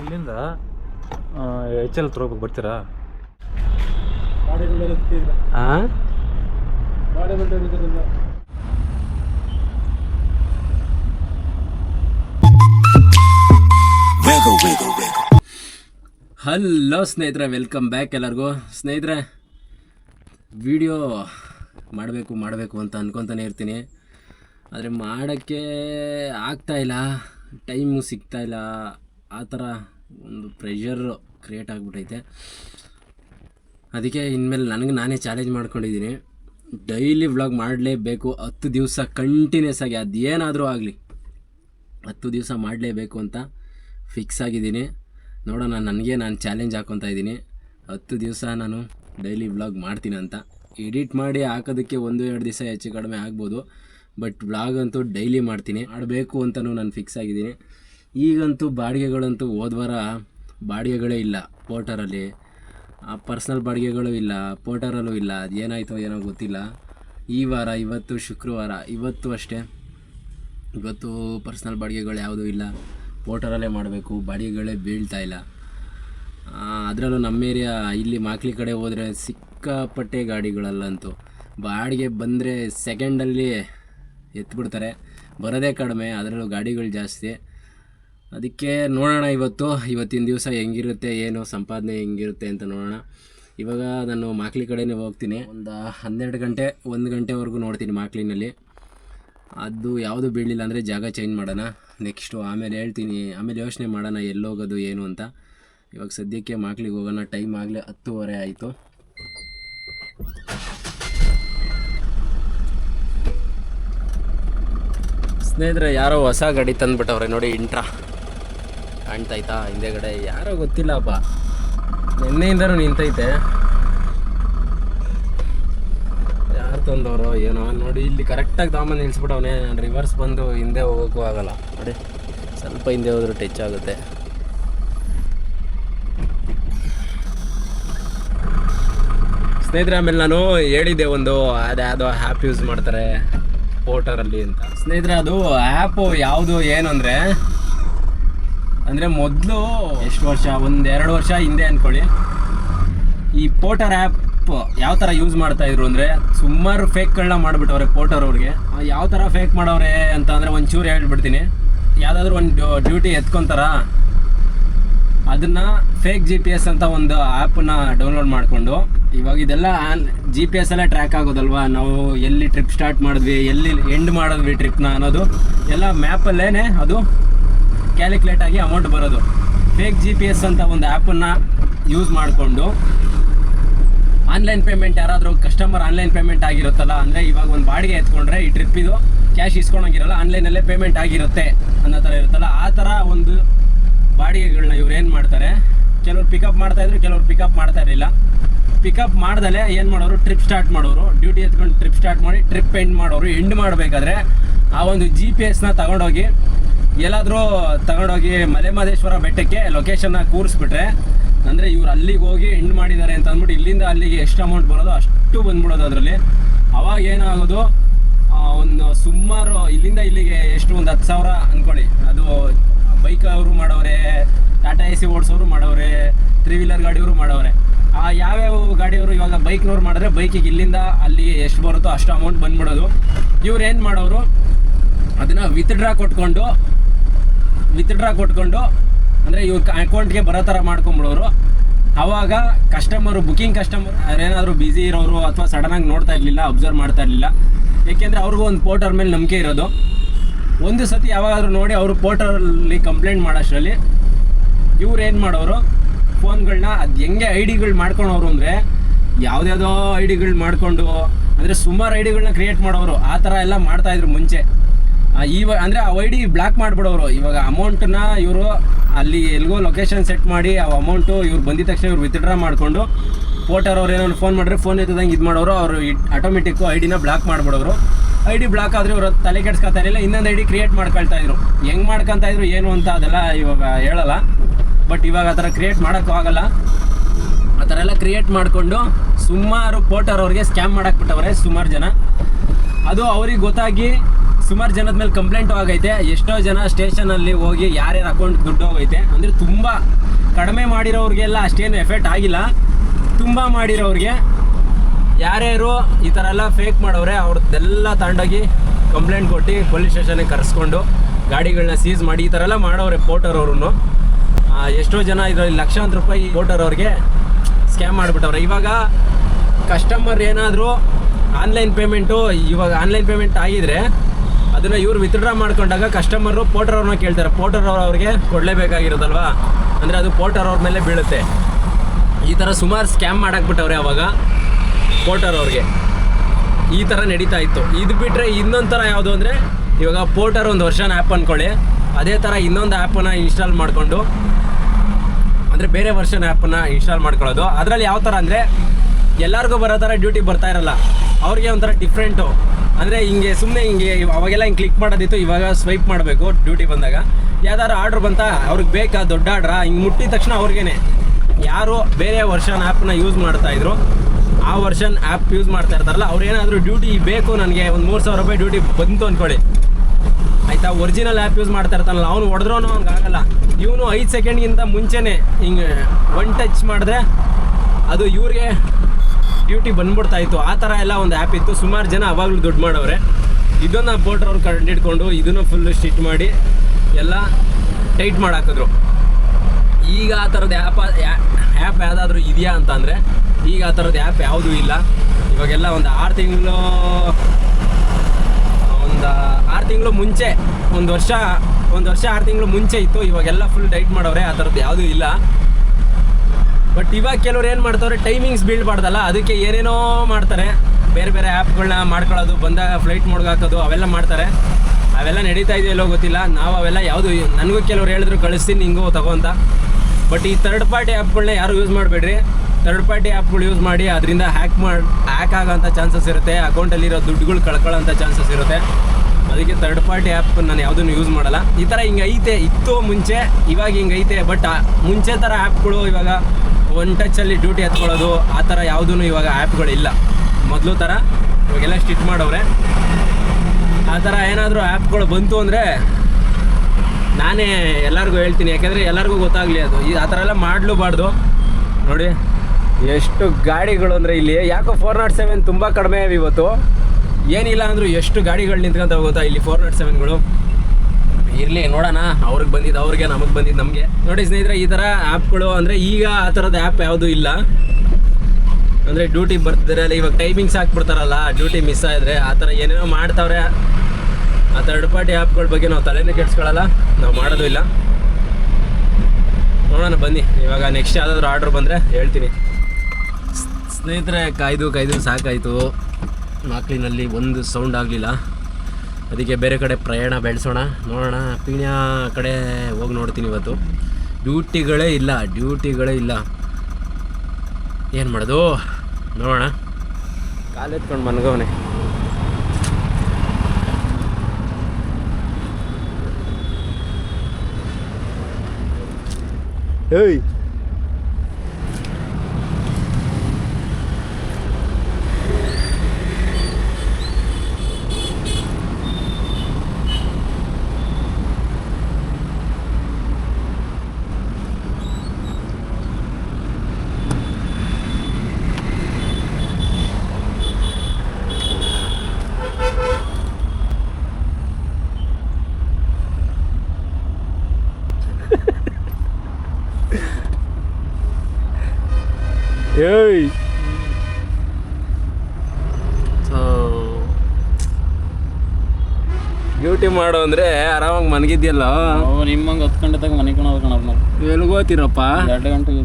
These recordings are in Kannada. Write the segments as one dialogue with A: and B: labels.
A: ಇಲ್ಲಿಂದ ಎಚ್ ಎಲ್ ತಗೋಬೇಕು ಬರ್ತೀರಾ?
B: ಹಾಂ ಹಲೋ ಸ್ನೇಹಿತರೆ ವೆಲ್ಕಮ್ ಬ್ಯಾಕ್ ಎಲ್ಲರಿಗೂ. ಸ್ನೇಹಿತರೆ ವಿಡಿಯೋ ಮಾಡಬೇಕು ಮಾಡಬೇಕು ಅಂತ ಅನ್ಕೊತಾನೆ ಇರ್ತೀನಿ. ಆದರೆ ಮಾಡೋಕ್ಕೆ ಆಗ್ತಾಯಿಲ್ಲ ಇಲ್ಲ ಟೈಮು ಸಿಗ್ತಾ ಇಲ್ಲ. ಆ ಥರ ಒಂದು ಪ್ರೆಷರ್ ಕ್ರಿಯೇಟ್ ಆಗಿಬಿಟ್ಟೈತೆ ಅದಕ್ಕೆ ಇನ್ಮೇಲೆ ನನಗೆ ನಾನೇ ಚಾಲೆಂಜ್ ಮಾಡ್ಕೊಂಡಿದ್ದೀನಿ. ಡೈಲಿ ವ್ಲಾಗ್ ಮಾಡಲೇಬೇಕು. ಹತ್ತು ದಿವಸ ಕಂಟಿನ್ಯೂಸ್ ಆಗಿ, ಅದೇನಾದರೂ ಆಗಲಿ. ಹತ್ತು ದಿವಸ ಮಾಡಲೇಬೇಕು ಅಂತ ಫಿಕ್ಸ್ ಆಗಿದ್ದೀನಿ. ನೋಡೋಣ, ನನಗೆ ನಾನು ಚಾಲೆಂಜ್ ಹಾಕ್ಕೊತಾ ಇದ್ದೀನಿ. ಹತ್ತು ದಿವಸ ನಾನು ಡೈಲಿ ವ್ಲಾಗ್ ಮಾಡ್ತೀನಿ ಅಂತ. ಎಡಿಟ್ ಮಾಡಿ ಹಾಕೋದಕ್ಕೆ ಒಂದು, ಎರಡು ದಿವಸ ಹೆಚ್ಚು ಕಡಿಮೆ ಆಗ್ಬೋದು. ಬಟ್ ವ್ಲಾಗ್ ಅಂತೂ ಡೈಲಿ ಮಾಡ್ತೀನಿ. ಮಾಡಬೇಕು ಅಂತಲೂ ನಾನು ಫಿಕ್ಸ್ ಆಗಿದ್ದೀನಿ. ಈಗಂತೂ ಬಾಡಿಗೆಗಳಂತೂ ಹೋದ್ವಾರ ಬಾಡಿಗೆಗಳೇ ಇಲ್ಲ ಪೋರ್ಟರಲ್ಲಿ. ಪರ್ಸ್ನಲ್ ಬಾಡಿಗೆಗಳು ಇಲ್ಲ, ಪೋರ್ಟರಲ್ಲೂ ಇಲ್ಲ ಅದು ಏನಾಯಿತು ಏನೋ ಗೊತ್ತಿಲ್ಲ. ಈ ವಾರ, ಇವತ್ತು, ಶುಕ್ರವಾರ, ಇವತ್ತು ಅಷ್ಟೇ. ಇವತ್ತು ಪರ್ಸ್ನಲ್ ಬಾಡಿಗೆಗಳು ಯಾವುದೂ ಇಲ್ಲ. ಪೋರ್ಟರಲ್ಲೇ ಮಾಡಬೇಕು, ಬಾಡಿಗೆಗಳೇ ಬೀಳ್ತಾ ಇಲ್ಲ. ಅದರಲ್ಲೂ ನಮ್ಮ ಏರಿಯಾ, ಇಲ್ಲಿ ಮಾಕ್ಲಿ ಕಡೆ ಹೋದರೆ ಸಿಕ್ಕಾಪಟ್ಟೆ ಗಾಡಿಗಳಲ್ಲಂತೂ. ಬಾಡಿಗೆ ಬಂದರೆ ಸೆಕೆಂಡಲ್ಲಿ ಎತ್ಬಿಡ್ತಾರೆ. ಬರೋದೇ ಕಡಿಮೆ, ಅದರಲ್ಲೂ ಗಾಡಿಗಳು ಜಾಸ್ತಿ. ಅದಕ್ಕೆ ನೋಡೋಣ ಇವತ್ತು, ಇವತ್ತಿನ ದಿವಸ ಹೆಂಗಿರುತ್ತೆ, ಏನು ಸಂಪಾದನೆ ಹೆಂಗಿರುತ್ತೆ ಅಂತ ನೋಡೋಣ. ಇವಾಗ ನಾನು ಮಾಕ್ಲಿ ಕಡೆನೇ ಹೋಗ್ತೀನಿ. ಒಂದು ಹನ್ನೆರಡು ಗಂಟೆ, ಒಂದು ಗಂಟೆವರೆಗೂ ನೋಡ್ತೀನಿ ಮಾಕ್ಲಿನಲ್ಲಿ. ಅದು ಯಾವುದು ಬೀಳಲಿಲ್ಲ ಅಂದರೆ ಜಾಗ ಚೇಂಜ್ ಮಾಡೋಣ. ನೆಕ್ಸ್ಟು ಆಮೇಲೆ ಹೇಳ್ತೀನಿ, ಆಮೇಲೆ ಯೋಚನೆ ಮಾಡೋಣ ಎಲ್ಲೋಗೋದು ಏನು ಅಂತ. ಇವಾಗ ಸದ್ಯಕ್ಕೆ ಮಾಕ್ಲಿಗೆ ಹೋಗೋಣ ಟೈಮ್ ಆಗಲೇ ಹತ್ತುವರೆ ಆಯಿತು. ಸ್ನೇಹಿತರೆ, ಯಾರೋ ಹೊಸ ಗಾಡಿ ತಂದುಬಿಟ್ಟವ್ರೆ ನೋಡಿ ಇಂಟ್ರಾ ಕಾಣ್ತೈತಾ? ಹಿಂದೆಗಡೆ ಯಾರೋ ಗೊತ್ತಿಲ್ಲಪ್ಪ. ನಿನ್ನೆಯಿಂದನೂ ನಿಂತೈತೆ. ಯಾರು ತಂದವರು ಏನೋ ನೋಡಿ, ಇಲ್ಲಿ ಕರೆಕ್ಟಾಗಿ ತಗೊಂಬಂದು ನಿಲ್ಸ್ಬಿಟ್ಟವನೆ. ರಿವರ್ಸ್ ಬಂದು ಹಿಂದೆ ಹೋಗೋಕ್ಕೂ ಆಗಲ್ಲ. ನೋಡಿ, ಸ್ವಲ್ಪ ಹಿಂದೆ ಹೋದರೂ ಟಚ್ ಆಗುತ್ತೆ. ಸ್ನೇಹಿತರೆ, ಆಮೇಲೆ ನಾನು ಹೇಳಿದ್ದೆ ಒಂದು ಅದ್ಯಾವುದೋ ಆ್ಯಪ್ ಯೂಸ್ ಮಾಡ್ತಾರೆ ಪೋಟರಲ್ಲಿ ಅಂತ. ಸ್ನೇಹಿತರೆ, ಅದು ಆ್ಯಪು ಯಾವುದು, ಏನು ಅಂದರೆ ಅಂದರೆ ಮೊದಲು ಎಷ್ಟು ವರ್ಷ? ಒಂದು ಎರಡು ವರ್ಷ ಹಿಂದೆ ಅಂದ್ಕೊಳ್ಳಿ ಈ ಪೋಟರ್ ಆ್ಯಪ್ ಯಾವ ಥರ ಯೂಸ್ ಮಾಡ್ತಾ ಇದ್ರು ಅಂದರೆ ಸುಮಾರು ಫೇಕ್ಗಳನ್ನ ಮಾಡಿಬಿಟ್ಟವ್ರೆ ಪೋಟರ್ ಅವ್ರಿಗೆ. ಯಾವ ಥರ ಫೇಕ್ ಮಾಡವ್ರೆ ಅಂತ ಅಂದರೆ ಒಂಚೂರು ಹೇಳ್ಬಿಡ್ತೀನಿ. ಯಾವುದಾದ್ರೂ ಒಂದು ಡ್ಯೂಟಿ ಎತ್ಕೊಂತಾರ? ಅದನ್ನು ಫೇಕ್ ಜಿ ಪಿ ಎಸ್ ಅಂತ ಒಂದು ಆ್ಯಪನ್ನ ಡೌನ್ಲೋಡ್ ಮಾಡಿಕೊಂಡು, ಇವಾಗ ಇದೆಲ್ಲ ಆನ್ ಜಿ ಪಿ ಎಸ್ ಅಲ್ಲೇ ಟ್ರ್ಯಾಕ್ ಆಗೋದಲ್ವಾ? ನಾವು ಎಲ್ಲಿ ಟ್ರಿಪ್ ಸ್ಟಾರ್ಟ್ ಮಾಡಿದ್ವಿ, ಎಲ್ಲಿ ಎಂಡ್ ಮಾಡಿದ್ವಿ ಟ್ರಿಪ್ನ ಅನ್ನೋದು ಎಲ್ಲ ಮ್ಯಾಪಲ್ಲೇ ಅದು. ಕ್ಯಾಲ್ಕುಲೇಟ್ ಆಗಿ ಅಮೌಂಟ್ ಬರೋದು. ಫೇಕ್ ಜಿ ಪಿ ಎಸ್ ಅಂತ ಒಂದು ಆ್ಯಪನ್ನು ಯೂಸ್ ಮಾಡಿಕೊಂಡು ಆನ್ಲೈನ್ ಪೇಮೆಂಟ್ ಯಾರಾದರೂ ಕಸ್ಟಮರ್ ಆನ್ಲೈನ್ ಪೇಮೆಂಟ್ ಆಗಿರುತ್ತಲ್ಲ, ಅಂದರೆ ಇವಾಗ ಒಂದು ಬಾಡಿಗೆ ಎತ್ಕೊಂಡ್ರೆ ಈ ಟ್ರಿಪ್ ಇದು ಕ್ಯಾಶ್ ಇಸ್ಕೊಂಡೋಗಿರಲ್ಲ ಆನ್ಲೈನಲ್ಲೇ ಪೇಮೆಂಟ್ ಆಗಿರುತ್ತೆ ಅನ್ನೋ ಥರ ಇರುತ್ತಲ್ಲ. ಆ ಥರ ಒಂದು ಬಾಡಿಗೆಗಳನ್ನ ಇವ್ರು ಏನು ಮಾಡ್ತಾರೆ? ಕೆಲವ್ರು ಪಿಕಪ್ ಮಾಡ್ತಾಯಿದ್ರು ಕೆಲವ್ರು ಪಿಕಪ್ ಮಾಡ್ತಾ ಇರಲಿಲ್ಲ. ಪಿಕಪ್ ಮಾಡ್ದಲೆ ಏನು ಮಾಡೋರು? ಟ್ರಿಪ್ ಸ್ಟಾರ್ಟ್ ಮಾಡೋರು. ಡ್ಯೂಟಿ ಎತ್ಕೊಂಡು ಟ್ರಿಪ್ ಸ್ಟಾರ್ಟ್ ಮಾಡಿ ಟ್ರಿಪ್ ಎಂಡ್ ಮಾಡೋರು. ಎಂಡ್ ಮಾಡಬೇಕಾದ್ರೆ ಆ ಒಂದು ಜಿ ಪಿ ಎಸ್ನ ತಗೊಂಡೋಗಿ ಎಲ್ಲಾದರೂ ತಗೊಂಡೋಗಿ ಮಲೆಮಹದೇಶ್ವರ ಬೆಟ್ಟಕ್ಕೆ ಲೊಕೇಶನ್ನ ಕೂರಿಸ್ಬಿಟ್ರೆ, ಅಂದರೆ ಇವ್ರು ಅಲ್ಲಿಗೆ ಹೋಗಿ ಎಂಡ್ ಮಾಡಿದ್ದಾರೆ ಅಂತ ಅಂದ್ಬಿಟ್ಟು ಇಲ್ಲಿಂದ ಅಲ್ಲಿಗೆ ಎಷ್ಟು ಅಮೌಂಟ್ ಬರೋದು ಅಷ್ಟು ಬಂದ್ಬಿಡೋದು ಅದರಲ್ಲಿ. ಅವಾಗ ಏನಾಗೋದು ಒಂದು ಸುಮಾರು ಇಲ್ಲಿಂದ ಇಲ್ಲಿಗೆ ಎಷ್ಟು, ಒಂದು ಹತ್ತು ಸಾವಿರ ಅಂದ್ಕೊಳ್ಳಿ ಅದು ಬೈಕ್ ಅವರು ಮಾಡೋರೆ ಟಾಟಾ ಎ ಸಿ ಓಡಿಸೋರು ಮಾಡೋರೆ ತ್ರೀ ವೀಲರ್ ಗಾಡಿಯವರು ಮಾಡೋರೆ. ಆ, ಯಾವ್ಯಾವ ಗಾಡಿಯವರು ಇವಾಗ ಬೈಕ್ನವ್ರು ಮಾಡಿದ್ರೆ ಬೈಕಿಗೆ ಇಲ್ಲಿಂದ ಅಲ್ಲಿಗೆ ಎಷ್ಟು ಬರುತ್ತೋ ಅಷ್ಟು ಅಮೌಂಟ್ ಬಂದ್ಬಿಡೋದು. ಇವ್ರು ಏನು ಮಾಡೋರು, ಅದನ್ನು ವಿತ್ಡ್ರಾ ಕೊಟ್ಕೊಂಡು ವಿತ್ಡ್ರಾ ಕೊಟ್ಕೊಂಡು, ಅಂದರೆ ಇವ್ರ ಅಕೌಂಟ್ಗೆ ಬರೋ ಥರ ಮಾಡ್ಕೊಂಬಿಡೋರು. ಅವಾಗ ಕಸ್ಟಮರು ಬುಕಿಂಗ್ ಕಸ್ಟಮರ್ ಏನಾದರೂ ಬ್ಯುಸಿ ಇರೋರು ಅಥವಾ ಸಡನ್ನಾಗಿ ನೋಡ್ತಾ ಇರಲಿಲ್ಲ ಅಬ್ಸರ್ವ್ ಮಾಡ್ತಾ ಇರಲಿಲ್ಲ. ಏಕೆಂದರೆ ಅವ್ರಿಗೂ ಒಂದು ಪೋರ್ಟರ್ ಮೇಲೆ ನಂಬಿಕೆ ಇರೋದು. ಒಂದು ಸತಿ ಯಾವಾಗಾದರೂ ನೋಡಿ ಅವರು ಪೋರ್ಟರಲ್ಲಿ ಕಂಪ್ಲೇಂಟ್ ಮಾಡೋಷ್ಟರಲ್ಲಿ ಇವ್ರು ಏನು ಮಾಡೋರು? ಫೋನ್ಗಳನ್ನ ಅದು ಹೆಂಗೆ ಐ ಡಿಗಳು ಮಾಡ್ಕೊಳೋರು ಅಂದರೆ, ಯಾವುದ್ಯಾವುದೋ ಐ ಡಿಗಳು ಮಾಡಿಕೊಂಡು, ಅಂದರೆ ಸುಮಾರು ಐ ಡಿಗಳನ್ನ ಕ್ರಿಯೇಟ್ ಮಾಡೋರು. ಆ ಥರ ಎಲ್ಲ ಮಾಡ್ತಾಯಿದ್ರು ಮುಂಚೆ. ಇವಾಗ ಅಂದರೆ ಆ ಐ ಡಿ ಬ್ಲಾಕ್ ಮಾಡಿಬಿಡೋರು. ಇವಾಗ ಅಮೌಂಟನ್ನ ಇವರು ಅಲ್ಲಿ ಎಲ್ಗೋ ಲೊಕೇಶನ್ ಸೆಟ್ ಮಾಡಿ ಆ ಅಮೌಂಟು ಇವ್ರು ಬಂದಿದ ತಕ್ಷಣ ಇವ್ರು ವಿತ್ಡ್ರಾ ಮಾಡಿಕೊಂಡು ಪೋಟರ್ ಅವ್ರು ಏನೋ ಫೋನ್ ಮಾಡಿದ್ರೆ ಫೋನ್ ಎತ್ತದಂಗೆ ಇದು ಮಾಡೋರು, ಅವರು ಆಟೋಮೆಟಿಕ್ಕು ಐ ಡಿನ ಬ್ಲಾಕ್ ಮಾಡಿಬಿಡೋರು. ಐ ಡಿ ಬ್ಲಾಕ್ ಆದರೆ ಇವರು ತಲೆ ಕೆಡ್ಸ್ಕೊತಾ ಇರಲಿಲ್ಲ, ಇನ್ನೊಂದು ಐ ಡಿ ಕ್ರಿಯೇಟ್ ಮಾಡ್ಕೊಳ್ತಾ ಇದ್ರು. ಹೆಂಗೆ ಮಾಡ್ಕೊತಾ ಇದ್ರು, ಏನು ಅಂತ ಅದೆಲ್ಲ ಇವಾಗ ಹೇಳಲ್ಲ. ಬಟ್ ಇವಾಗ ಆ ಥರ ಕ್ರಿಯೇಟ್ ಮಾಡೋಕ್ಕೂ ಆಗಲ್ಲ. ಆ ಥರ ಎಲ್ಲ ಕ್ರಿಯೇಟ್ ಮಾಡಿಕೊಂಡು ಸುಮಾರು ಪೋಟರ್ ಅವ್ರಿಗೆ ಸ್ಕ್ಯಾಮ್ ಮಾಡಕ್ಕೆ ಬಿಟ್ಟವ್ರೆ ಸುಮಾರು ಜನ. ಅದು ಅವ್ರಿಗೆ ಗೊತ್ತಾಗಿ ಸುಮಾರು ಜನದ ಮೇಲೆ ಕಂಪ್ಲೇಂಟ್ ಆಗೈತೆ. ಎಷ್ಟೋ ಜನ ಸ್ಟೇಷನಲ್ಲಿ ಹೋಗಿ ಯಾರ್ಯಾರ ಅಕೌಂಟ್ ದುಡ್ಡು ಹೋಗೈತೆ. ಅಂದರೆ ತುಂಬ ಕಡಿಮೆ ಮಾಡಿರೋರಿಗೆಲ್ಲ ಅಷ್ಟೇನು ಎಫೆಕ್ಟ್ ಆಗಿಲ್ಲ. ತುಂಬ ಮಾಡಿರೋರಿಗೆ ಯಾರ್ಯಾರು ಈ ಥರ ಎಲ್ಲ ಫೇಕ್ ಮಾಡೋರೆ, ಅವ್ರದ್ದೆಲ್ಲ ತಗೊಂಡೋಗಿ ಕಂಪ್ಲೇಂಟ್ ಕೊಟ್ಟು ಪೊಲೀಸ್ ಸ್ಟೇಷನಿಗೆ ಕರೆಸ್ಕೊಂಡು ಗಾಡಿಗಳನ್ನ ಸೀಸ್ ಮಾಡಿ ಈ ಥರ ಎಲ್ಲ ಮಾಡೋರೆ ಪೋಟರ್ ಅವ್ರೂ ಎಷ್ಟೋ ಜನ ಇದರಲ್ಲಿ ಲಕ್ಷಾಂತರ ರೂಪಾಯಿ ಪೋಟರ್ ಅವ್ರಿಗೆ ಸ್ಕ್ಯಾಮ್ ಮಾಡಿಬಿಟ್ಟವ್ರೆ. ಇವಾಗ ಕಸ್ಟಮರ್ ಏನಾದರೂ ಆನ್ಲೈನ್ ಪೇಮೆಂಟು ಇವಾಗ ಆನ್ಲೈನ್ ಪೇಮೆಂಟ್ ಆಗಿದ್ರೆ ಅದನ್ನು ಇವ್ರು ವಿತ್ಡ್ರಾ ಮಾಡ್ಕೊಂಡಾಗ ಕಸ್ಟಮರು ಪೋಟರ್ ಅವ್ರನ್ನ ಕೇಳ್ತಾರೆ. ಪೋಟರ್ ಅವ್ರು ಅವ್ರಿಗೆ ಕೊಡಲೇಬೇಕಾಗಿರೋದಲ್ವಾ ಅಂದರೆ ಅದು ಪೋಟರ್ ಅವ್ರ ಮೇಲೆ ಬೀಳುತ್ತೆ. ಈ ಥರ ಸುಮಾರು ಸ್ಕ್ಯಾಮ್ ಮಾಡಾಕ್ಬಿಟ್ಟವ್ರೆ ಅವಾಗ ಪೋಟರ್ ಅವ್ರಿಗೆ. ಈ ಥರ ನಡೀತಾ ಇತ್ತು. ಇದು ಬಿಟ್ಟರೆ ಇನ್ನೊಂದು ಥರ ಯಾವುದು ಅಂದರೆ, ಇವಾಗ ಪೋಟರ್ ಒಂದು ವರ್ಷನ ಆ್ಯಪ್ ಅಂದ್ಕೊಳ್ಳಿ ಅದೇ ಥರ ಇನ್ನೊಂದು ಆ್ಯಪನ್ನು ಇನ್ಸ್ಟಾಲ್ ಮಾಡಿಕೊಂಡು, ಅಂದರೆ ಬೇರೆ ವರ್ಷನ್ ಆ್ಯಪನ್ನು ಇನ್ಸ್ಟಾಲ್ ಮಾಡ್ಕೊಳ್ಳೋದು. ಅದರಲ್ಲಿ ಯಾವ ಥರ ಅಂದರೆ, ಎಲ್ಲರಿಗೂ ಬರೋ ಥರ ಡ್ಯೂಟಿ ಬರ್ತಾ ಇರಲ್ಲ. ಅವ್ರಿಗೆ ಒಂಥರ ಡಿಫ್ರೆಂಟು ಅಂದರೆ ಹಿಂಗೆ ಸುಮ್ಮನೆ ಹಿಂಗೆ ಅವಾಗೆಲ್ಲ ಹಿಂಗೆ ಕ್ಲಿಕ್ ಮಾಡೋದಿತ್ತು, ಇವಾಗ ಸ್ವೈಪ್ ಮಾಡಬೇಕು ಡ್ಯೂಟಿ ಬಂದಾಗ. ಯಾವ್ದಾದ್ರು ಆರ್ಡ್ರ್ ಬಂತ, ಅವ್ರಿಗೆ ಬೇಕಾ ದೊಡ್ಡ ಆರ್ಡ್ರಾ ಹಿಂಗೆ ಮುಟ್ಟಿದ ತಕ್ಷಣ ಅವ್ರಿಗೇನೆ. ಯಾರು ಬೇರೆ ವರ್ಷನ್ ಆ್ಯಪ್ನ ಯೂಸ್ ಮಾಡ್ತಾಯಿದ್ರು ಆ ವರ್ಷನ್ ಆ್ಯಪ್ ಯೂಸ್ ಮಾಡ್ತಾ ಇರ್ತಾರಲ್ಲ ಅವ್ರು ಏನಾದರೂ ಡ್ಯೂಟಿ ಬೇಕು ನನಗೆ, ಒಂದು ಮೂರು ಸಾವಿರ ರೂಪಾಯಿ ಡ್ಯೂಟಿ ಬಂತು ಅಂದ್ಕೊಳ್ಳಿ ಆಯಿತಾ? ಒರಿಜಿನಲ್ ಆ್ಯಪ್ ಯೂಸ್ ಮಾಡ್ತಾ ಇರ್ತಾನಲ್ಲ, ಅವ್ನು ಹೊಡೆದ್ರೂ ಅವ್ನಿಗೆ ಆಗಲ್ಲ. ಇವನು ಐದು ಸೆಕೆಂಡ್ಗಿಂತ ಮುಂಚೆನೇ ಹಿಂಗೆ ಒನ್ ಟಚ್ ಮಾಡಿದ್ರೆ ಅದು ಇವ್ರಿಗೆ ಡ್ಯೂಟಿ ಬಂದ್ಬಿಡ್ತಾ ಇತ್ತು ಆ ಥರ ಎಲ್ಲ ಒಂದು ಆ್ಯಪ್ ಇತ್ತು. ಸುಮಾರು ಜನ ಅವಾಗಲೂ ದುಡ್ಡು ಮಾಡವ್ರೆ. ಇದನ್ನು ಬೋಟ್ರವ್ರು ಕಂಡಿಡ್ಕೊಂಡು ಇದನ್ನು ಫುಲ್ ಸ್ಟಿಟ್ ಮಾಡಿ ಎಲ್ಲ ಟೈಟ್ ಮಾಡಾಕಿದ್ರು. ಈಗ ಆ ಥರದ ಆ್ಯಪ್ ಆ್ಯಪ್ ಯಾವುದಾದ್ರೂ ಇದೆಯಾ ಅಂತಂದರೆ, ಈಗ ಆ ಥರದ ಆ್ಯಪ್ ಯಾವುದೂ ಇಲ್ಲ. ಇವಾಗೆಲ್ಲ ಒಂದು ಆರು ತಿಂಗಳು, ಒಂದು ಆರು ತಿಂಗಳು ಮುಂಚೆ, ಒಂದು ವರ್ಷ ಒಂದು ವರ್ಷ ಆರು ತಿಂಗಳು ಮುಂಚೆ ಇತ್ತು. ಇವಾಗೆಲ್ಲ ಫುಲ್ ಡೈಟ್ ಮಾಡೋರೆ ಆ ಥರದ್ದು ಯಾವುದೂ ಇಲ್ಲ. ಬಟ್ ಇವಾಗ ಕೆಲವ್ರು ಏನು ಮಾಡ್ತಾರೆ ಟೈಮಿಂಗ್ಸ್ ಬೀಳ್ಬಾರ್ದಲ್ಲ ಅದಕ್ಕೆ ಏನೇನೋ ಮಾಡ್ತಾರೆ. ಬೇರೆ ಬೇರೆ ಆ್ಯಪ್ಗಳನ್ನ ಮಾಡ್ಕೊಳ್ಳೋದು, ಬಂದಾಗ ಫ್ಲೈಟ್ ಹಾಕೋದು, ಅವೆಲ್ಲ ಮಾಡ್ತಾರೆ. ಅವೆಲ್ಲ ನಡೀತಾ ಇದೆಯಲ್ಲೋ ಗೊತ್ತಿಲ್ಲ. ನಾವು ಅವೆಲ್ಲ ಯಾವುದು, ನನಗೂ ಕೆಲವ್ರು ಹೇಳಿದ್ರು ಕಳಿಸ್ತೀನಿ ಹಿಂಗೂ ತಗೋ ಅಂತ. ಬಟ್ ಈ ಥರ್ಡ್ ಪಾರ್ಟಿ ಆ್ಯಪ್ಗಳನ್ನ ಯಾರು ಯೂಸ್ ಮಾಡಬೇಡ್ರಿ? ಥರ್ಡ್ ಪಾರ್ಟಿ ಆ್ಯಪ್ಗಳು ಯೂಸ್ ಮಾಡಿ ಅದರಿಂದ ಹ್ಯಾಕ್ ಮಾಡಿ ಹ್ಯಾಕ್ ಆಗೋಂಥ ಚಾನ್ಸಸ್ ಇರುತ್ತೆ. ಅಕೌಂಟಲ್ಲಿರೋ ದುಡ್ಡುಗಳು ಕಳ್ಕೊಳ್ಳೋಂಥ ಚಾನ್ಸಸ್ ಇರುತ್ತೆ. ಅದಕ್ಕೆ ಥರ್ಡ್ ಪಾರ್ಟಿ ಆ್ಯಪ್ ನಾನು ಯಾವುದನ್ನು ಯೂಸ್ ಮಾಡಲ್ಲ. ಈ ಥರ ಹಿಂಗೆ ಐತೆ ಇತ್ತು ಮುಂಚೆ, ಇವಾಗ ಹಿಂಗೆ ಐತೆ ಬಟ್ ಮುಂಚೆ ಥರ ಆ್ಯಪ್ಗಳು ಇವಾಗ ಒನ್ ಟಚಲ್ಲಿ ಡ್ಯೂಟಿ ಹತ್ಕೊಳ್ಳೋದು ಆ ಥರ ಯಾವುದೂ ಇವಾಗ ಆ್ಯಪ್ಗಳಿಲ್ಲ. ಮೊದಲು ಥರ ಇವಾಗೆಲ್ಲ ಸ್ಟಿಚ್ ಮಾಡವ್ರೆ. ಆ ಥರ ಏನಾದರೂ ಆ್ಯಪ್ಗಳು ಬಂತು ಅಂದರೆ ನಾನೇ ಎಲ್ಲರಿಗೂ ಹೇಳ್ತೀನಿ. ಯಾಕೆಂದರೆ ಎಲ್ಲರಿಗೂ ಗೊತ್ತಾಗಲಿ ಅದು. ಈ ಆ ಥರ ಎಲ್ಲ ಮಾಡಲೂಬಾರ್ದು. ನೋಡಿ, ಎಷ್ಟು ಗಾಡಿಗಳು ಅಂದರೆ ಇಲ್ಲಿ ಯಾಕೋ ಫೋರ್ ನಾಟ್ ಸೆವೆನ್ ತುಂಬ ಕಡಿಮೆ ಇವೆ ಇವತ್ತು. ಏನಿಲ್ಲ ಅಂದರೂ ಎಷ್ಟು ಗಾಡಿಗಳು ನಿಂತ್ಕೊಂತ ಗೊತ್ತಾ ಇಲ್ಲಿ ಫೋರ್ ನಾಟ್ ಸೆವೆನ್ಗಳು ಇರಲಿ, ನೋಡೋಣ. ಅವ್ರಿಗೆ ಬಂದಿದ್ದು ಅವ್ರಿಗೆ, ನಮಗೆ ಬಂದಿದ್ದು ನಮಗೆ. ನೋಡಿ ಸ್ನೇಹಿತರೆ, ಈ ಥರ ಆ್ಯಪ್ಗಳು ಅಂದರೆ ಈಗ ಆ ಥರದ ಆ್ಯಪ್ ಯಾವುದೂ ಇಲ್ಲ. ಅಂದರೆ ಡ್ಯೂಟಿ ಬರ್ತಿದ್ರೆ ಇವಾಗ ಟೈಮಿಂಗ್ಸ್ ಹಾಕ್ಬಿಡ್ತಾರಲ್ಲ ಡ್ಯೂಟಿ ಮಿಸ್ ಆದರೆ ಆ ಥರ ಏನೇನೋ ಮಾಡ್ತಾವ್ರೆ. ಆ ಥರ್ಡ್ ಪಾರ್ಟಿ ಆ್ಯಪ್ಗಳ ಬಗ್ಗೆ ನಾವು ತಲೆನೇ ಕೆಡ್ಸ್ಕೊಳ್ಳಲ್ಲ ನಾವು ಮಾಡೋದು ಇಲ್ಲ. ನೋಡೋಣ, ಬನ್ನಿ. ಇವಾಗ ನೆಕ್ಸ್ಟ್ ಯಾವುದಾದ್ರು ಆರ್ಡ್ರ್ ಬಂದರೆ ಹೇಳ್ತೀನಿ. ಸ್ನೇಹಿತರೆ, ಕಾಯ್ದು ಕಾಯ್ದು ಸಾಕಾಯಿತು. ಮಕ್ಕಳಿನಲ್ಲಿ ಒಂದು ಸೌಂಡ್ ಆಗಲಿಲ್ಲ. ಅದಕ್ಕೆ ಬೇರೆ ಕಡೆ ಪ್ರಯಾಣ ಬೆಳೆಸೋಣ. ನೋಡೋಣ, ಪೀಣ್ಯ ಕಡೆ ಹೋಗಿ ನೋಡ್ತೀನಿ ಇವತ್ತು. ಡ್ಯೂಟಿಗಳೇ ಇಲ್ಲ ಡ್ಯೂಟಿಗಳೇ ಇಲ್ಲ. ಏನು ಮಾಡೋದು? ನೋಡೋಣ. ಕಾಲೆತ್ಕೊಂಡು ಮನ್ಗವನೆ ಏಯ್! ಏಯ್. ಡ್ಯೂಟಿ ಮಾಡು ಅಂದರೆ ಆರಾಮಾಗಿ ಮನಗಿದ್ಯಲ್ಲ
C: ನಾವು ನಿಮ್ಮಂಗೆ ಹತ್ತು ಗಂಟೆ ತಗ ಮನೆ ಕಣೋದು ಕಣಪ್ಪ ನಾವು.
B: ಎಲ್ಗೋತೀರಪ್ಪ
C: ಎರಡು ಗಂಟೆಗೆ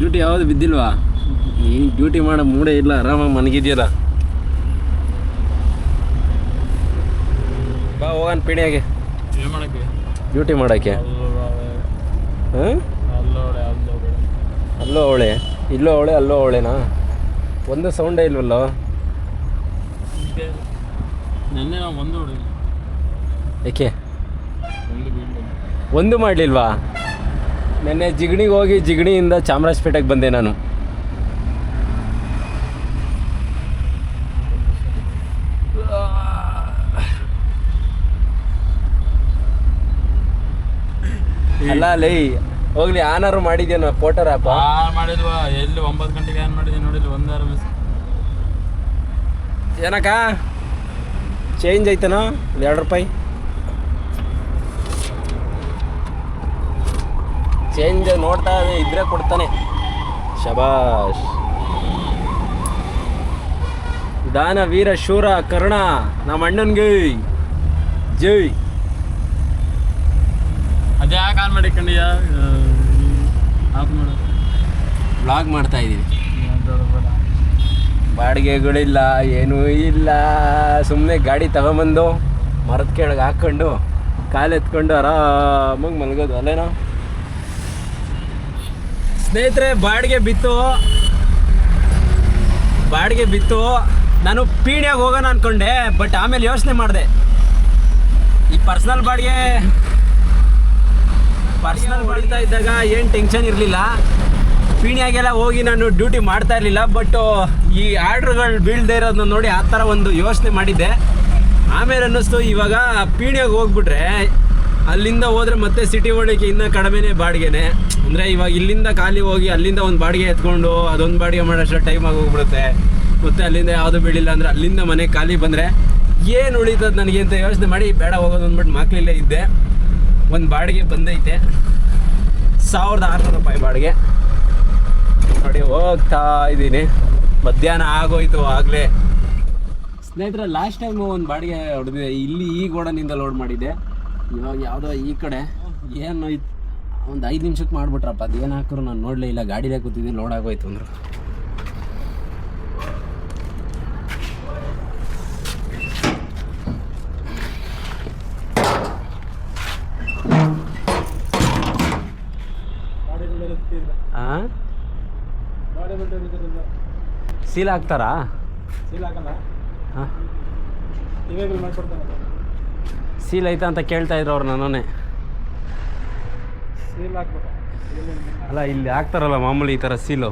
B: ಡ್ಯೂಟಿ ಯಾವುದು ಬಿದ್ದಿಲ್ವಾ? ನೀನು ಡ್ಯೂಟಿ ಮಾಡೋ ಮೂಡೇ ಇಲ್ಲ ಆರಾಮಾಗಿ ಮನಗಿದ್ಯಲ್ಲ ಬಾ ಹೋಗೋಣ ಪಿಣಿಯಾಗೆ ಡ್ಯೂಟಿ ಮಾಡೋಕ್ಕೆ? ಹಾಂ ಅಲ್ಲೋ ಅವಳೆ ಇಲ್ಲೋ ಅವಳೆ ಅಲ್ಲೋ ಅವಳೇನಾ? ಒಂದು ಸೌಂಡೇ ಇಲ್ವಲ್ಲೋ?
C: ನಿನ್ನೆ ಒಂದು
B: ಏಕೆ?
C: ಒಂದು
B: ಮಾಡಲಿಲ್ವಾ? ನೆನ್ನೆ ಜಿಗಣಿಗೆ ಹೋಗಿ ಜಿಗಣಿಯಿಂದ ಚಾಮರಾಜಪೇಟೆಗೆ ಬಂದೆ ನಾನು. ಅಲ್ಲ ಲೈ ಹೋಗ್ಲಿ ಆನಾರು ಮಾಡಿದ್ಯಾನ ಪೋಟರ್ ಆ್ಯಪ್
C: ಆ ಮಾಡಿದ್ವಾ. ಎಲ್ಲಿ ಒಂಬತ್ತು ಗಂಟೆಗೆ ಏನು ಮಾಡಿದೆ ನೋಡಿಲ್ಲ ಒಂದಾರು ಮಿಸ್
B: ಏನಕ್ಕ? ಚೇಂಜ್ ಐತನೋ? ಒಂದು ಎರಡು ರೂಪಾಯಿ. ಚೇಂಜ್ ನೋಡ್ತಾ ಇದ್ರೆ ಕೊಡ್ತಾನೆ. ಶಬಾಷ್. ದಾನ ವೀರ ಶೂರ ಕರ್ಣ ನಮ್ಮ ಅಣ್ಣನ್ಗೆ. ಜೈ.
C: ಅದೇ ಯಾಕೆ ಆನ್ ಮಾಡಿ ಕಂಡಿಯಾ
B: ಬ್ಲಾಗ್ ಮಾಡ್ತಾ ಇದ್ದೀವಿ
C: ಬೇಡ, ಬೇಡ.
B: ಬಾಡಿಗೆಗಳಿಲ್ಲ ಏನೂ ಇಲ್ಲ. ಸುಮ್ಮನೆ ಗಾಡಿ ತಗೊಂಬಂದು ಮರದ ಕೆಳಗೆ ಹಾಕ್ಕೊಂಡು ಕಾಲು ಎತ್ಕೊಂಡು ಆರಾಮಾಗಿ ಮಲಗೋದು ಅಲ್ಲೇನೋ? ಸ್ನೇಹಿತರೆ ಬಾಡಿಗೆ ಬಿತ್ತು. ಬಾಡಿಗೆ ಬಿತ್ತು. ನಾನು ಪೀಣ್ಯಾಗ ಹೋಗೋಣ ಅಂದ್ಕೊಂಡೆ ಬಟ್ ಆಮೇಲೆ ಯೋಚನೆ ಮಾಡಿದೆ. ಈ ಪರ್ಸ್ನಲ್ ಬಾಡಿಗೆ ಪರ್ಸ್ನಲ್ ಹೊಡಿತಾ ಇದ್ದಾಗ ಏನು ಟೆನ್ಷನ್ ಇರಲಿಲ್ಲ. ಪೀಣ್ಯಾಗೆಲ್ಲ ಹೋಗಿ ನಾನು ಡ್ಯೂಟಿ ಮಾಡ್ತಾ ಇರಲಿಲ್ಲ ಬಟ್ ಈ ಆರ್ಡ್ರ್ಗಳು ಬೀಳದೇ ಇರೋದನ್ನ ನೋಡಿ ಆ ಥರ ಒಂದು ಯೋಚನೆ ಮಾಡಿದ್ದೆ. ಆಮೇಲೆ ಅನ್ನಿಸ್ತು, ಇವಾಗ ಪೀಣ್ಯಾಗ ಹೋಗ್ಬಿಟ್ರೆ ಅಲ್ಲಿಂದ ಹೋದರೆ ಮತ್ತೆ ಸಿಟಿ ಒಳಗೆ ಇನ್ನೂ ಕಡಿಮೆನೇ ಬಾಡಿಗೆನೆ. ಅಂದರೆ ಇವಾಗ ಇಲ್ಲಿಂದ ಖಾಲಿ ಹೋಗಿ ಅಲ್ಲಿಂದ ಒಂದು ಬಾಡಿಗೆ ಎತ್ಕೊಂಡು ಅದೊಂದು ಬಾಡಿಗೆ ಮಾಡೋಷ್ಟು ಟೈಮ್ ಆಗಿ ಹೋಗ್ಬಿಡುತ್ತೆ ಮತ್ತೆ ಅಲ್ಲಿಂದ ಯಾವುದು ಬೀಳಿಲ್ಲ ಅಂದರೆ ಅಲ್ಲಿಂದ ಮನೆ ಖಾಲಿ ಬಂದರೆ ಏನು ಉಳಿತದ ನನಗೆ ಅಂತ ಯೋಚನೆ ಮಾಡಿ, ಬೇಡ ಹೋಗೋದು ಅಂದ್ಬಿಟ್ಟು ಮಕ್ಕಳಿಲ್ಲೇ ಇದ್ದೆ. ಒಂದು ಬಾಡಿಗೆ ಬಂದೈತೆ. ಸಾವಿರದ ಆರುನೂರು ರೂಪಾಯಿ ಬಾಡಿಗೆ. ನೋಡಿ, ಹೋಗ್ತಾ ಇದ್ದೀನಿ. ಮಧ್ಯಾಹ್ನ ಆಗೋಯ್ತು ಆಗಲೇ. ಸ್ನೇಹಿತರೆ ಲಾಸ್ಟ್ ಟೈಮ್ ಒಂದು ಬಾಡಿಗೆ ಹೊಡೆದಿದೆ. ಇಲ್ಲಿ ಈ ಗೋಡನಿಂದ ಲೋಡ್ ಮಾಡಿದ್ದೆ. ಇವಾಗ ಯಾವುದೋ ಈ ಕಡೆ ಏನು ಒಂದು ಐದು ನಿಮಿಷಕ್ಕೆ ಮಾಡಿಬಿಟ್ರಪ್ಪ, ಅದು ಏನು ಹಾಕಿದ್ರು ನಾನು ನೋಡಲೇ ಇಲ್ಲ. ಗಾಡಿಲೇ ಕೂತಿದ್ದೆ ಲೋಡ್ ಆಗೋಯ್ತು ಅಂದರು ಹಾಂ ಸೀಲ್ ಹಾಕ್ತಾರಾ? ಹಾಂ. ಸೀಲ್ ಐತ ಅಂತ ಕೇಳ್ತಾ ಇದ್ರು ಅವ್ರು ನನ್ನೇ ಅಲ್ಲ ಇಲ್ಲಿ ಹಾಕ್ತಾರಲ್ಲ ಮಾಮೂಲಿ ಈ ಥರ ಸೀಲು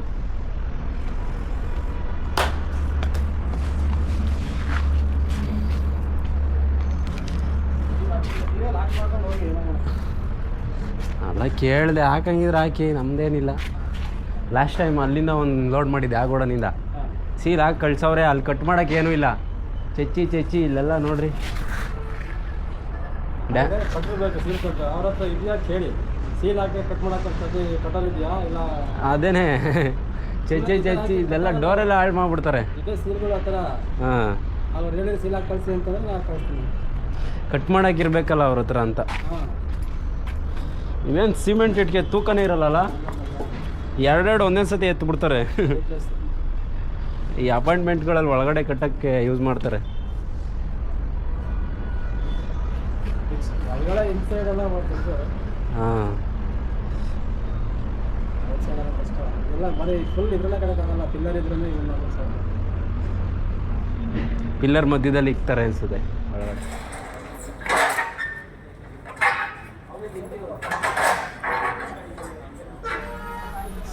B: ಅಲ್ಲ ಕೇಳಿದೆ. ಹಾಕಂಗಿದ್ರೆ ಹಾಕಿ ನಮ್ದೇನಿಲ್ಲ. ಲಾಸ್ಟ್ ಟೈಮ್ ಅಲ್ಲಿಂದ ಒಂದು ಲೋಡ್ ಮಾಡಿದ್ದೆ ಆ ಗೋಡನಿಂದ. ಸೀಲ್ ಹಾಕಿ ಕಳ್ಸವ್ರೆ ಅಲ್ಲಿ ಕಟ್ ಮಾಡೋಕೆ ಏನೂ ಇಲ್ಲ. ಚಚ್ಚಿ ಚಚ್ಚಿ ಇಲ್ಲೆಲ್ಲ ನೋಡ್ರಿ. ಡ್ಯಾ ಅದೇನೆ. ಚಚ್ಚಿ ಚಚ್ಚಿ ಇದೆಲ್ಲ ಡೋರೆಲ್ಲ ಹಾಳು ಮಾಡಿಬಿಡ್ತಾರೆ.
A: ಕಟ್
B: ಹಾಂ. ಕಟ್ ಮಾಡೋಕ್ಕಿರ್ಬೇಕಲ್ಲ ಅವ್ರ ಹತ್ರ ಅಂತ.
A: ಇನ್ನೇನು
B: ಇವೇನು ಸಿಮೆಂಟ್ ಇಟ್ಕೆ ತೂಕನೇ ಇರಲ್ಲ ಎರಡೆರಡು ಒಂದೇ ಸತಿ ಎತ್ತು ಬಿಡ್ತಾರೆ ಈ ಅಪಾಯಿಂಟ್ಮೆಂಟ್ಗಳಲ್ಲಿ ಒಳಗಡೆ ಕಟ್ಟಕ್ಕೆ ಯೂಸ್ ಮಾಡ್ತಾರೆ. ಹಾಂ.
A: ಪಿಲ್ಲರ್
B: ಮಧ್ಯದಲ್ಲಿ ಇಕ್ತಾರೆ ಅನ್ಸುತ್ತೆ. ಒಳಗಡೆ.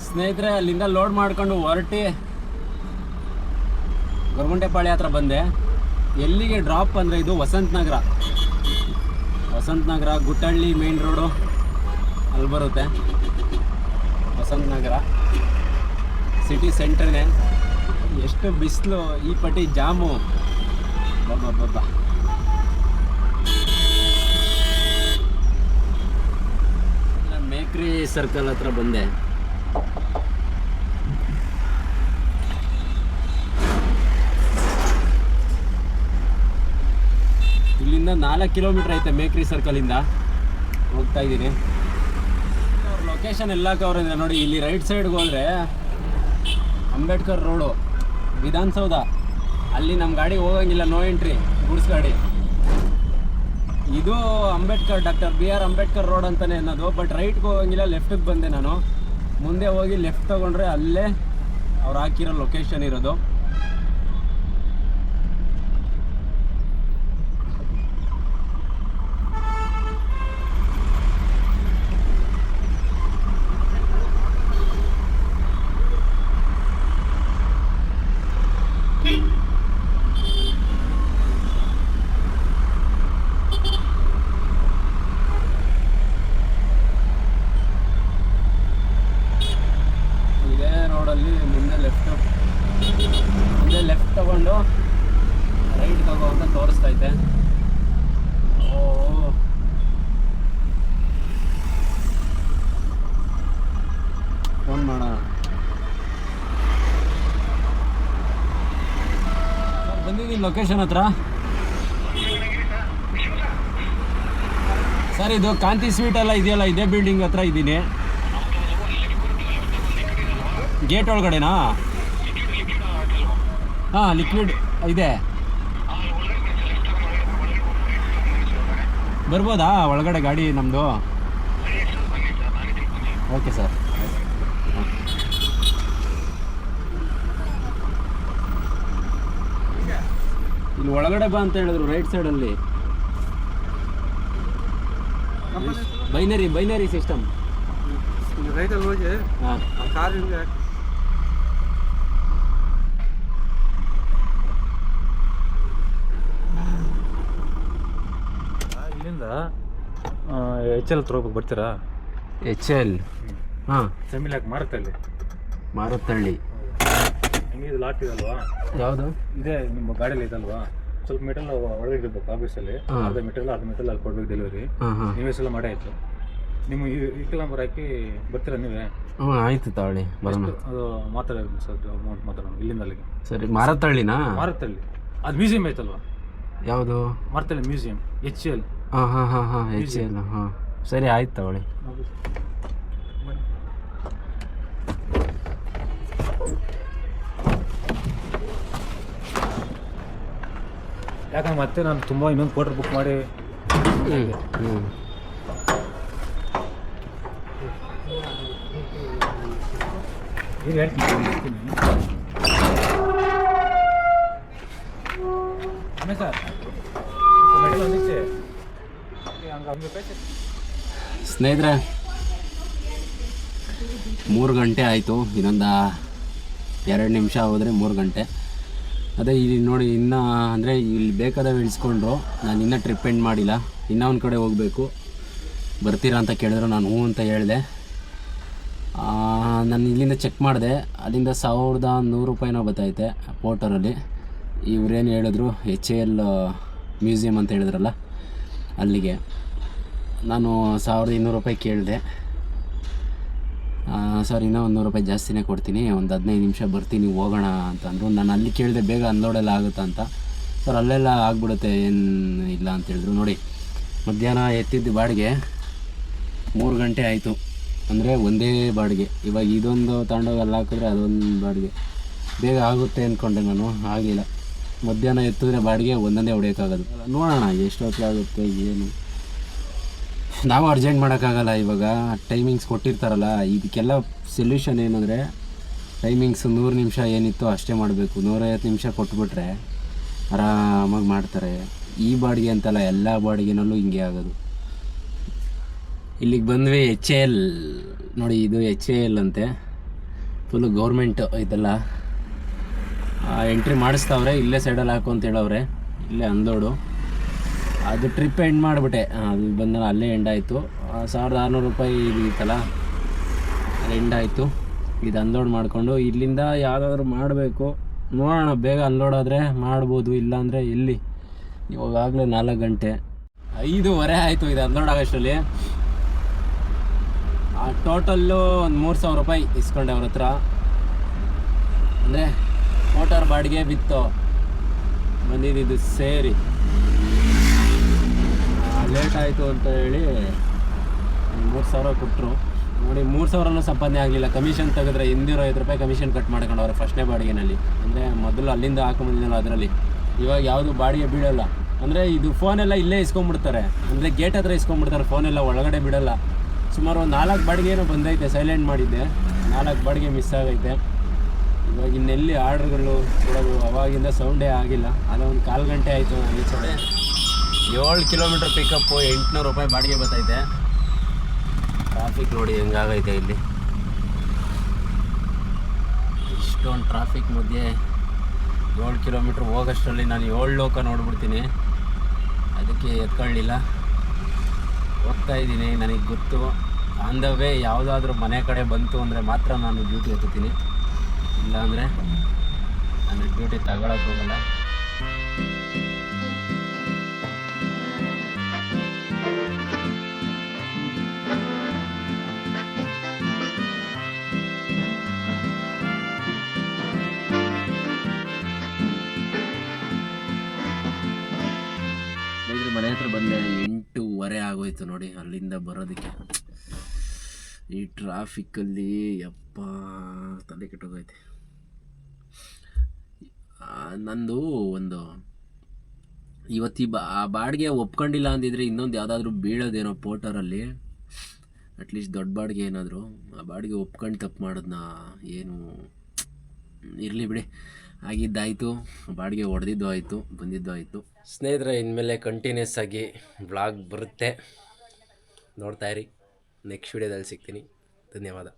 B: ಸ್ನೇಹಿತರೆ ಅಲ್ಲಿಂದ ಲೋಡ್ ಮಾಡ್ಕೊಂಡು ಹೊರಟಿ ಗೊರಗುಂಟೆಪಾಳ್ಯ ಹತ್ರ ಬಂದೆ. ಎಲ್ಲಿಗೆ ಡ್ರಾಪ್ ಅಂದರೆ ಇದು ವಸಂತ ನಗರ. ವಸಂತ ನಗರ ಗುಟ್ಟಹಳ್ಳಿ ಮೇನ್ ರೋಡು ಅಲ್ಲಿ ಬರುತ್ತೆ. ವಸಂತ ನಗರ. ಸಿಟಿ ಸೆಂಟ್ರನೇ ಎಷ್ಟು ಬಿಸಿಲು, ಈ ಪಟ್ಟಿ ಜಾಮು. ಬಾಬಾ ಮೇಕ್ರಿ ಸರ್ಕಲ್ ಹತ್ರ ಬಂದೆ. ಇಲ್ಲಿಂದ ನಾಲ್ಕು ಕಿಲೋಮೀಟ್ರ್ ಐತೆ ಮೇಕ್ರಿ ಸರ್ಕಲಿಂದ ಹೋಗ್ತಾ ಇದ್ದೀನಿ. ಅವ್ರ ಲೊಕೇಶನ್ ಎಲ್ಲ ಕವರ್ ಇದೆ ನೋಡಿ, ಇಲ್ಲಿ ರೈಟ್ ಸೈಡ್ಗೆ ಹೋದರೆ ಅಂಬೇಡ್ಕರ್ ರೋಡು ವಿಧಾನಸೌಧ. ಅಲ್ಲಿ ನಮ್ಮ ಗಾಡಿ ಹೋಗಂಗಿಲ್ಲ ನೋ ಎಂಟ್ರಿ ಗುಡ್ಸ್ ಗಾಡಿ ಇದು Ambedkar doctor B R Ambedkar road ಅಂತಾನೆ ಅನ್ನೋದು ಬಟ್ ರೈಟ್ಗೆ ಹೋಗಂಗಿಲ್ಲ ಲೆಫ್ಟಿಗೆ ಬಂದೆ ನಾನು. ಮುಂದೆ ಹೋಗಿ ಲೆಫ್ಟ್ ತೊಗೊಂಡ್ರೆ ಅಲ್ಲೇ ಅವ್ರು ಹಾಕಿರೋ ಲೊಕೇಶನ್ ಇರೋದು. ರೈಟ್ ತಗೋ ಅಂತ ತೋರಿಸ್ತೈತೆ ಓ ಫೋನ್ ಮಾಡೋಣ ಬಂದಿದ್ದೀನಿ ಲೊಕೇಶನ್ ಹತ್ರ? ಸರ್ ಇದು ಕಾಂತಿ ಸ್ವೀಟ್ ಎಲ್ಲ ಇದೆಯಲ್ಲ ಇದೇ ಬಿಲ್ಡಿಂಗ್ ಹತ್ರ ಇದ್ದೀನಿ. ಗೇಟ್ ಒಳಗಡೆನಾ? ಹಾಂ ಲಿಕ್ವಿಡ್ ಇದೆ. ಬರ್ಬೋದಾ ಒಳಗಡೆ ಗಾಡಿ ನಮ್ಮದು ಓಕೆ ಸರ್. ಇಲ್ಲಿ ಒಳಗಡೆ ಬಾ ಅಂತ ಹೇಳಿದ್ರು ರೈಟ್ ಸೈಡಲ್ಲಿ ಬೈನರಿ ಬೈನರಿ ಸಿಸ್ಟಮ್ ಹಾಂ
A: ಆ ಕಾರ್ ಹಿಂಗೆ ಇಲ್ಲಿಂದ ಎಚ್ ಎಲ್ ಹತ್ರ ಹೋಗ್ಬೇಕು ಬರ್ತೀರಾ?
B: H L. ಹಾಂ.
A: ಸೆಮಿಲ್ ಹಾಕಿ ಮಾರುತ್ತೆ ಅಲ್ಲಿ
B: ಮಾರುತ್ತಳ್ಳಿ
A: ಇದು ಲಾಟ್ ಇದಲ್ವಾ?
B: ಯಾವುದು?
A: ಇದೇ ನಿಮ್ಮ ಗಾಡಿಯಲ್ಲಿ ಇದಲ್ವಾ? ಸ್ವಲ್ಪ ಮೆಟಲ್ ಒಳಗೆ ಇರಬೇಕು ಆಫೀಸಲ್ಲಿ. ಅರ್ಧ ಮೆಟಲ್ ಅರ್ಧ ಮೆಟಲ್ ಅಲ್ಲಿ ಕೊಡ್ಬೇಕು ಡೆಲಿವರಿ ನೀವೇ ಸಲ ಮಾಡೇ ಆಯಿತು. ನಿಮ್ಮ ಈ ನಂಬರ್ ಹಾಕಿ ಬರ್ತೀರಾ ನೀವೇ?
B: ಹ್ಞೂ ಆಯಿತು ತಾವಳಿ ಬರೋಣ.
A: ಅದು ಮಾತಾಡೋದು ಸರ್ ಅಮೌಂಟ್ ಮಾತಾಡೋಣ ಇಲ್ಲಿಂದ ಅಲ್ಲಿಗೆ
B: ಸರಿ ಮಾರತ್ತಳ್ಳಿನಾ
A: ಮಾರತ್ತಳ್ಳಿ ಅದು ಮ್ಯೂಸಿಯಂ ಐತಲ್ವಾ
B: ಯಾವುದು?
A: Marathahalli museum H L.
B: ಹಾಂ ಹಾಂ ಹಾಂ ಹಾಂ ಎಚ್ ಎಲ್ ಹಾಂ. ಸರಿ ಆಯ್ತು ತಗೊಳ್ಳಿ
A: ಯಾಕಂದ್ರೆ ಮತ್ತೆ ನಾನು ತುಂಬ ಇನ್ನೊಂದು ಕೋಟರ್ ಬುಕ್ ಮಾಡಿ
B: ಹ್ಞೂ
A: ಈಗ ಹೇಳ್ತೀನಿ ಸರ್
B: ಸ್ನೇಹಿತರೆ, ಮೂರು ಗಂಟೆ ಆಯಿತು. ಇನ್ನೊಂದು ಎರಡು ನಿಮಿಷ ಹೋದರೆ ಮೂರು ಗಂಟೆ. ಅದೇ ಇಲ್ಲಿ ನೋಡಿ, ಇನ್ನೂ ಅಂದರೆ ಇಲ್ಲಿ ಬೇಕಾದವು ಇಳಿಸ್ಕೊಂಡ್ರು. ನಾನು ಇನ್ನೂ ಟ್ರಿಪ್ ಎಂಡ್ ಮಾಡಿಲ್ಲ. ಇನ್ನೂ ಒಂದು ಕಡೆ ಹೋಗಬೇಕು. ಬರ್ತೀರಾ ಅಂತ ಕೇಳಿದ್ರು. ನಾನು ಹ್ಞೂ ಅಂತ ಹೇಳಿದೆ. ನಾನು ಇಲ್ಲಿಂದ ಚೆಕ್ ಮಾಡಿದೆ. ಅಲ್ಲಿಂದ ಸಾವಿರದ ನೂರು ರೂಪಾಯಿನೋ ಬತ್ತೈತೆ ಪೋಟರಲ್ಲಿ ಇವರೇನು ಹೇಳಿದ್ರು ಎಚ್ ಎ ಎಲ್ ಮ್ಯೂಸಿಯಂ ಅಂತ ಹೇಳಿದ್ರಲ್ಲ, ಅಲ್ಲಿಗೆ. ನಾನು ಸಾವಿರದ ಇನ್ನೂರು ರೂಪಾಯಿ ಕೇಳಿದೆ. ಸರ್, ಇನ್ನೂ ಒಂದು ನೂರು ರೂಪಾಯಿ ಜಾಸ್ತಿನೇ ಕೊಡ್ತೀನಿ. ಒಂದು ಹದಿನೈದು ನಿಮಿಷ ಬರ್ತೀನಿ ಹೋಗೋಣ ಅಂತಂದರು ನಾನು ಅಲ್ಲಿ ಕೇಳಿದೆ, ಬೇಗ ಅನ್ಲೋಡೆಲ್ಲ ಆಗುತ್ತಾ ಅಂತ. ಸರ್, ಅಲ್ಲೆಲ್ಲ ಆಗ್ಬಿಡುತ್ತೆ, ಏನು ಇಲ್ಲ ಅಂತೇಳಿದ್ರು ನೋಡಿ, ಮಧ್ಯಾಹ್ನ ಎತ್ತಿದ್ದು ಬಾಡಿಗೆ ಮೂರು ಗಂಟೆ ಆಯಿತು. ಅಂದರೆ ಒಂದೇ ಬಾಡಿಗೆ. ಇವಾಗ ಇದೊಂದು ತಗೊಂಡೋಗಿ ಅಲ್ಲಿ ಹಾಕಿದ್ರೆ ಅದೊಂದು ಬಾಡಿಗೆ. ಬೇಗ ಆಗುತ್ತೆ ಅಂದ್ಕೊಂಡೆ ನಾನು, ಆಗಿಲ್ಲ. ಮಧ್ಯಾಹ್ನ ಎತ್ತಿದ್ರೆ ಬಾಡಿಗೆ ಒಂದೊಂದೇ ಹೊಡೆಯೋಕ್ಕಾಗೋದು ನೋಡೋಣ ಎಷ್ಟೊತ್ತಾಗುತ್ತೆ ಏನು? ನಾವು ಅರ್ಜೆಂಟ್ ಮಾಡೋಕ್ಕಾಗಲ್ಲ ಇವಾಗ. ಟೈಮಿಂಗ್ಸ್ ಕೊಟ್ಟಿರ್ತಾರಲ್ಲ, ಇದಕ್ಕೆಲ್ಲ ಸೊಲ್ಯೂಷನ್ ಏನಂದರೆ ಟೈಮಿಂಗ್ಸ್ ನೂರು ನಿಮಿಷ ಏನಿತ್ತು ಅಷ್ಟೇ ಮಾಡಬೇಕು. ನೂರೈವತ್ತು ನಿಮಿಷ ಕೊಟ್ಬಿಟ್ರೆ ಆರಾಮಾಗಿ ಮಾಡ್ತಾರೆ. ಈ ಬಾಡಿಗೆ ಅಂತಲ್ಲ ಎಲ್ಲ ಬಾಡಿಗೆನಲ್ಲೂ ಹಿಂಗೆ ಆಗೋದು. ಇಲ್ಲಿಗೆ ಬಂದ್ವಿ ಎಚ್ ಎ ಎಲ್ ನೋಡಿ, ಇದು ಎಚ್ ಎ ಎಲ್ ಅಂತೆ. ಫುಲ್ಲು ಗೌರ್ಮೆಂಟ್ ಇದೆಲ್ಲ. ಎಂಟ್ರಿ ಮಾಡಿಸ್ತಾವ್ರೆ, ಇಲ್ಲೇ ಸೈಡಲ್ಲಿ ಹಾಕು ಅಂತ ಹೇಳವ್ರೆ. ಇಲ್ಲೇ ಅನ್ಲೋಡು ಅದು ಟ್ರಿಪ್ ಎಂಡ್ ಮಾಡಿಬಿಟ್ಟೆ. ಅದು ಬಂದಾಗ ಅಲ್ಲೇ ಎಂಡ್ ಆಯಿತು. ಸಾವಿರದ ಆರುನೂರು ರೂಪಾಯಿ ಇದು ಇತ್ತಲ್ಲ ಎಂಡ್ ಆಯಿತು. ಇದು ಅನ್ಲೋಡ್ ಮಾಡಿಕೊಂಡು, ಇಲ್ಲಿಂದ ಯಾವುದಾದ್ರೂ ಮಾಡಬೇಕು. ನೋಡೋಣ, ಬೇಗ ಅನ್ಲೋಡ್ ಆದರೆ ಮಾಡ್ಬೋದು, ಇಲ್ಲಾಂದರೆ ಎಲ್ಲಿ? ಇವಾಗಲೇ ನಾಲ್ಕು ಗಂಟೆ. ಐದೂವರೆ ಆಯಿತು ಇದು ಅನ್ಲೋಡ್ ಆಗೋಷ್ಟರಲ್ಲಿ. ಆ ಟೋಟಲ್ಲು ಒಂದು ಮೂರು ಸಾವಿರ ರೂಪಾಯಿ ಇಸ್ಕೊಂಡೆ ಅವ್ರ ಹತ್ರ. ಅಂದರೆ ಮೋಟಾರ್ ಬಾಡಿಗೆ ಬಿತ್ತು. ಬಂದಿದ್ದು ಸೇರಿ. ಲೇಟ್ ಆಯಿತು ಅಂತ ಹೇಳಿ ಮೂರು ಸಾವಿರ ಕೊಟ್ಟರು ನೋಡಿ, ಮೂರು ಸಾವಿರನೂ ಸಂಪಾದನೆ ಆಗಲಿಲ್ಲ. ಕಮಿಷನ್ ತೆಗೆದ್ರೆ ಹಿಂದಿರೋ ಐದು ರೂಪಾಯಿ ಕಮಿಷನ್ ಕಟ್ ಮಾಡ್ಕೊಂಡವ್ರೆ ಫಸ್ಟ್ನೇ ಬಾಡಿಗೆನಲ್ಲಿ. ಅಂದರೆ ಮೊದಲು ಅಲ್ಲಿಂದ ಹಾಕೊಂಬಂದಿಲ್ಲ ಅದರಲ್ಲಿ. ಇವಾಗ ಯಾವುದು ಬಾಡಿಗೆ ಬೀಳಲ್ಲ. ಅಂದರೆ ಇದು ಫೋನೆಲ್ಲ ಇಲ್ಲೇ ಇಸ್ಕೊಂಡ್ಬಿಡ್ತಾರೆ. ಅಂದರೆ ಗೇಟ್ ಹತ್ರ ಇಸ್ಕೊಂಡ್ಬಿಡ್ತಾರೆ. ಫೋನೆಲ್ಲ ಒಳಗಡೆ ಬಿಡಲ್ಲ. ಸುಮಾರು ಒಂದು ನಾಲ್ಕು ಬಾಡಿಗೆ ಏನೋ ಬಂದೈತೆ ಸೈಲೆಂಟ್ ಮಾಡಿದ್ದೆ. ನಾಲ್ಕು ಬಾಡಿಗೆ ಮಿಸ್ ಆಗೈತೆ. ಇವಾಗ ಇನ್ನೆಲ್ಲಿ ಆರ್ಡ್ರ್ಗಳು ಕೊಡೋದು ಅವಾಗಿಂದ ಸೌಂಡೇ ಆಗಿಲ್ಲ. ಅದೇ ಒಂದು ಕಾಲು ಗಂಟೆ ಆಯಿತು ಈಚೆ ಏಳು ಕಿಲೋಮೀಟ್ರ್ ಪಿಕಪ್ಪು ಎಂಟುನೂರು ರೂಪಾಯಿ ಬಾಡಿಗೆ ಬರ್ತೈತೆ. ಟ್ರಾಫಿಕ್ ನೋಡಿ ಹೆಂಗಾಗೈತೆ ಇಲ್ಲಿ. ಇಷ್ಟೊಂದು ಟ್ರಾಫಿಕ್ ಮಧ್ಯೆ ಏಳು ಕಿಲೋಮೀಟ್ರ್ ಹೋಗೋಷ್ಟರಲ್ಲಿ ನಾನು ಏಳು ಲೋಕ ನೋಡ್ಬಿಡ್ತೀನಿ. ಅದಕ್ಕೆ ಎತ್ಕೊಳ್ಳಿಲ್ಲ ಹೋಗ್ತಾ ಇದ್ದೀನಿ, ನನಗೆ ಗೊತ್ತು. ಆನ್ ದ ವೇ ಯಾವುದಾದ್ರೂ ಮನೆ ಕಡೆ ಬಂತು ಅಂದರೆ ಮಾತ್ರ ನಾನು ಡ್ಯೂಟಿ ಎತ್ತುತ್ತೀನಿ. ಇಲ್ಲಾಂದರೆ ಅಂದರೆ ಡ್ಯೂಟಿ ತಗೊಳಕ್ಕೆ ಹೋಗಲ್ಲ. ಮನೆ ಹತ್ರ ಬಂದೆ ಎಂಟೂವರೆ ಆಗೋಯ್ತು ನೋಡಿ ಅಲ್ಲಿಂದ ಬರೋದಕ್ಕೆ. ಈ ಟ್ರಾಫಿಕ್ಕಲ್ಲಿ ಯಪ್ಪ, ತಲೆ ಕೆಟ್ಟೋಗೈತೆ. ನಂದು ಒಂದು ಇವತ್ತಿ ಬಾ, ಆ ಬಾಡಿಗೆ ಒಪ್ಕೊಂಡಿಲ್ಲ ಅಂದಿದ್ರೆ ಇನ್ನೊಂದು ಯಾವುದಾದ್ರೂ ಬೀಳೋದೇನೋ ಪೋಟರಲ್ಲಿ ಅಟ್ಲೀಸ್ಟ್ ದೊಡ್ಡ ಬಾಡಿಗೆ ಏನಾದರೂ. ಆ ಬಾಡಿಗೆ ಒಪ್ಕೊಂಡು ತಪ್ಪು ಮಾಡೋದನ್ನ ಏನು, ಇರಲಿ ಬಿಡಿ. ಆಗಿದ್ದಾಯಿತು, ಬಾಡಿಗೆ ಹೊಡೆದಿದ್ದು ಆಯಿತು, ಬಂದಿದ್ದು ಆಯಿತು. ಸ್ನೇಹಿತರೆ, ಇನ್ಮೇಲೆ ಕಂಟಿನ್ಯೂಸ್ ಆಗಿ ಬ್ಲಾಗ್ ಬರುತ್ತೆ. ನೋಡ್ತಾ ಇರಿ ನೆಕ್ಸ್ಟ್ ವಿಡಿಯೋದಲ್ಲಿ ಸಿಗ್ತೀನಿ. ಧನ್ಯವಾದ.